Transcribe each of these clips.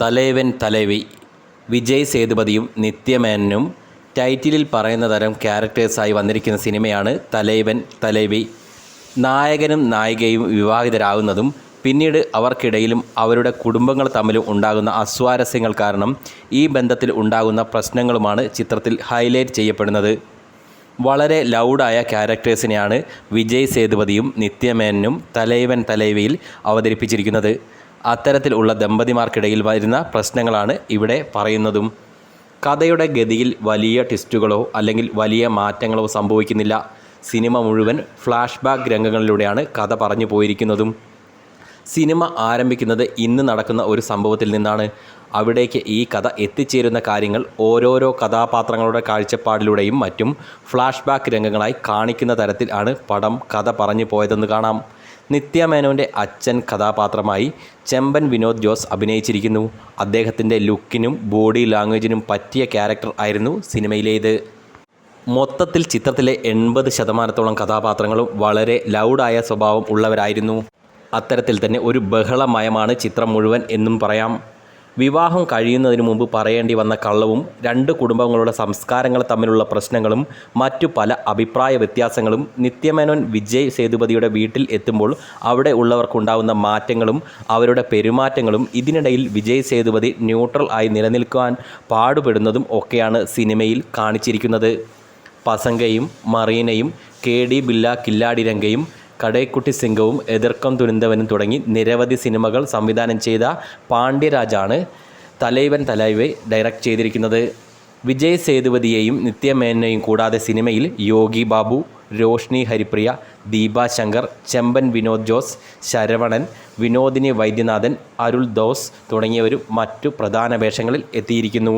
തലൈവൻ തലേവി വിജയ് സേതുപതിയും നിത്യമേനനും ടൈറ്റിലിൽ പറയുന്ന തരം ക്യാരക്ടേഴ്സായി വന്നിരിക്കുന്ന സിനിമയാണ് തലൈവൻ തലേവി. നായകനും നായികയും വിവാഹിതരാകുന്നതും പിന്നീട് അവർക്കിടയിലും അവരുടെ കുടുംബങ്ങൾ തമ്മിലും ഉണ്ടാകുന്ന അസ്വാരസ്യങ്ങൾ കാരണം ഈ ബന്ധത്തിൽ ഉണ്ടാകുന്ന പ്രശ്നങ്ങളുമാണ് ചിത്രത്തിൽ ഹൈലൈറ്റ് ചെയ്യപ്പെടുന്നത്. വളരെ ലൗഡായ ക്യാരക്ടേഴ്സിനെയാണ് വിജയ് സേതുപതിയും നിത്യമേനനും തലൈവൻ തലൈവയിൽ അവതരിപ്പിച്ചിരിക്കുന്നത്. അത്തരത്തിലുള്ള ദമ്പതിമാർക്കിടയിൽ വരുന്ന പ്രശ്നങ്ങളാണ് ഇവിടെ പറയുന്നതും. കഥയുടെ ഗതിയിൽ വലിയ ട്വിസ്റ്റുകളോ അല്ലെങ്കിൽ വലിയ മാറ്റങ്ങളോ സംഭവിക്കുന്നില്ല. സിനിമ മുഴുവൻ ഫ്ലാഷ് ബാക്ക് രംഗങ്ങളിലൂടെയാണ് കഥ പറഞ്ഞു പോയിരിക്കുന്നതും. സിനിമ ആരംഭിക്കുന്നത് ഇന്ന് നടക്കുന്ന ഒരു സംഭവത്തിൽ നിന്നാണ്. അവിടേക്ക് ഈ കഥ എത്തിച്ചേരുന്ന കാര്യങ്ങൾ ഓരോരോ കഥാപാത്രങ്ങളുടെ കാഴ്ചപ്പാടിലൂടെയും മറ്റും ഫ്ലാഷ് ബാക്ക് രംഗങ്ങളായി കാണിക്കുന്ന തരത്തിലാണ് പടം കഥ പറഞ്ഞു പോയതെന്ന് കാണാം. നിത്യമേനോന്റെ അച്ഛൻ കഥാപാത്രമായി ചെമ്പൻ വിനോദ് ജോസ് അഭിനയിച്ചിരിക്കുന്നു. അദ്ദേഹത്തിന്റെ ലുക്കിനും ബോഡി ലാംഗ്വേജിനും പറ്റിയ ക്യാരക്ടർ ആയിരുന്നു സിനിമയിലേത്. മൊത്തത്തിൽ ചിത്രത്തിലെ എൺപത് ശതമാനത്തോളം കഥാപാത്രങ്ങളും വളരെ ലൗഡായ സ്വഭാവം ഉള്ളവരായിരുന്നു. അത്തരത്തിൽ തന്നെ ഒരു ബഹളമയമാണ് ചിത്രം മുഴുവൻ എന്നും പറയാം. വിവാഹം കഴിയുന്നതിന് മുമ്പ് പറയേണ്ടി വന്ന കള്ളവും രണ്ട് കുടുംബങ്ങളുടെ സംസ്കാരങ്ങൾ തമ്മിലുള്ള പ്രശ്നങ്ങളും മറ്റു പല അഭിപ്രായ വ്യത്യാസങ്ങളും നിത്യമേനോൻ വിജയ് സേതുപതിയുടെ വീട്ടിൽ എത്തുമ്പോൾ അവിടെ ഉള്ളവർക്കുണ്ടാവുന്ന മാറ്റങ്ങളും അവരുടെ പെരുമാറ്റങ്ങളും ഇതിനിടയിൽ വിജയ് സേതുപതി ന്യൂട്രൽ ആയി നിലനിൽക്കുവാൻ പാടുപെടുന്നതും ഒക്കെയാണ് സിനിമയിൽ കാണിച്ചിരിക്കുന്നത്. പസങ്കയും മറീനയും കെ ഡി ബില്ല കില്ലാടിരംഗയും കടൈക്കുട്ടി സിംഗവും എതിർക്കം തുരുന്തവനും തുടങ്ങി നിരവധി സിനിമകൾ സംവിധാനം ചെയ്ത പാണ്ഡ്യരാജാണ് തലൈവൻ തലൈവെ ഡയറക്റ്റ് ചെയ്തിരിക്കുന്നത്. വിജയ് സേതുപതിയെയും നിത്യമേനയും കൂടാതെ സിനിമയിൽ യോഗി ബാബു രോഷ്നി ഹരിപ്രിയ ദീപ ശങ്കർ ചെമ്പൻ വിനോദ് ജോസ് ശരവണൻ വിനോദിനി വൈദ്യനാഥൻ അരുൾ ദോസ് തുടങ്ങിയവരും മറ്റു പ്രധാന വേഷങ്ങളിൽ എത്തിയിരിക്കുന്നു.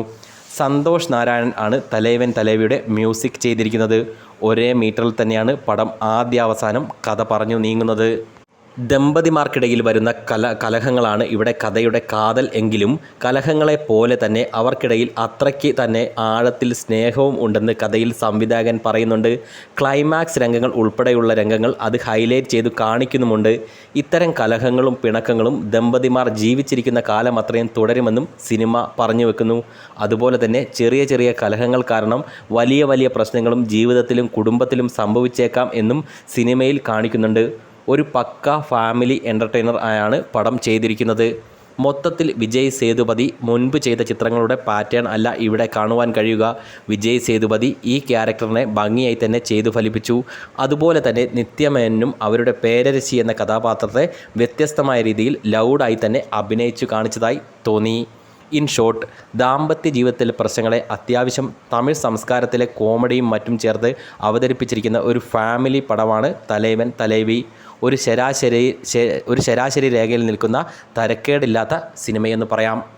സന്തോഷ് നാരായണൻ ആണ് തലൈവൻ തലേവിയുടെ മ്യൂസിക് ചെയ്തിരിക്കുന്നത്. ഒരേ മീറ്ററിൽ തന്നെയാണ് പടം ആദ്യാവസാനം കഥ പറഞ്ഞു നീങ്ങുന്നത്. ദമ്പതിമാർക്കിടയിൽ വരുന്ന കല കലഹങ്ങളാണ് ഇവിടെ കഥയുടെ കാതൽ എങ്കിലും കലഹങ്ങളെ പോലെ തന്നെ അവർക്കിടയിൽ അത്രയ്ക്ക് തന്നെ ആഴത്തിൽ സ്നേഹവും ഉണ്ടെന്ന് കഥയിൽ സംവിധായകൻ പറയുന്നുണ്ട്. ക്ലൈമാക്സ് രംഗങ്ങൾ ഉൾപ്പെടെയുള്ള രംഗങ്ങൾ അത് ഹൈലൈറ്റ് ചെയ്തു കാണിക്കുന്നുമുണ്ട്. ഇത്തരം കലഹങ്ങളും പിണക്കങ്ങളും ദമ്പതിമാർ ജീവിച്ചിരിക്കുന്ന കാലം അത്രയും തുടരുമെന്നും സിനിമ പറഞ്ഞു വെക്കുന്നു. അതുപോലെ തന്നെ ചെറിയ ചെറിയ കലഹങ്ങൾ കാരണം വലിയ വലിയ പ്രശ്നങ്ങളും ജീവിതത്തിലും കുടുംബത്തിലും സംഭവിച്ചേക്കാം എന്നും സിനിമയിൽ കാണിക്കുന്നുണ്ട്. ഒരു പക്ക ഫാമിലി എന്റർടൈനർ ആയാണ് പടം ചെയ്തിരിക്കുന്നത്. മൊത്തത്തിൽ വിജയ് സേതുപതി മുൻപ് ചെയ്ത ചിത്രങ്ങളുടെ പാറ്റേൺ അല്ല ഇവിടെ കാണുവാൻ കഴിയുക. വിജയ് സേതുപതി ഈ ക്യാരക്ടറിനെ ഭംഗിയായി തന്നെ ചെയ്തു ഫലിപ്പിച്ചു. അതുപോലെ തന്നെ നിത്യമേനും അവരുടെ പേരരശി എന്ന കഥാപാത്രത്തെ വ്യത്യസ്തമായ രീതിയിൽ ലൗഡായി തന്നെ അഭിനയിച്ചു കാണിച്ചതായി തോന്നി. ഇൻ ഷോർട്ട് ദാമ്പത്യ ജീവിതത്തിലെ പ്രശ്നങ്ങളെ അത്യാവശ്യം തമിഴ് സംസ്കാരത്തിലെ കോമഡിയും മറ്റും ചേർത്ത് അവതരിപ്പിച്ചിരിക്കുന്ന ഒരു ഫാമിലി പടമാണ് തലൈവൻ തലൈവി. ഒരു ശരാശരി ഒരു ശരാശരി രേഖയിൽ നിൽക്കുന്ന തരക്കേടില്ലാത്ത സിനിമയെന്ന് പറയാം.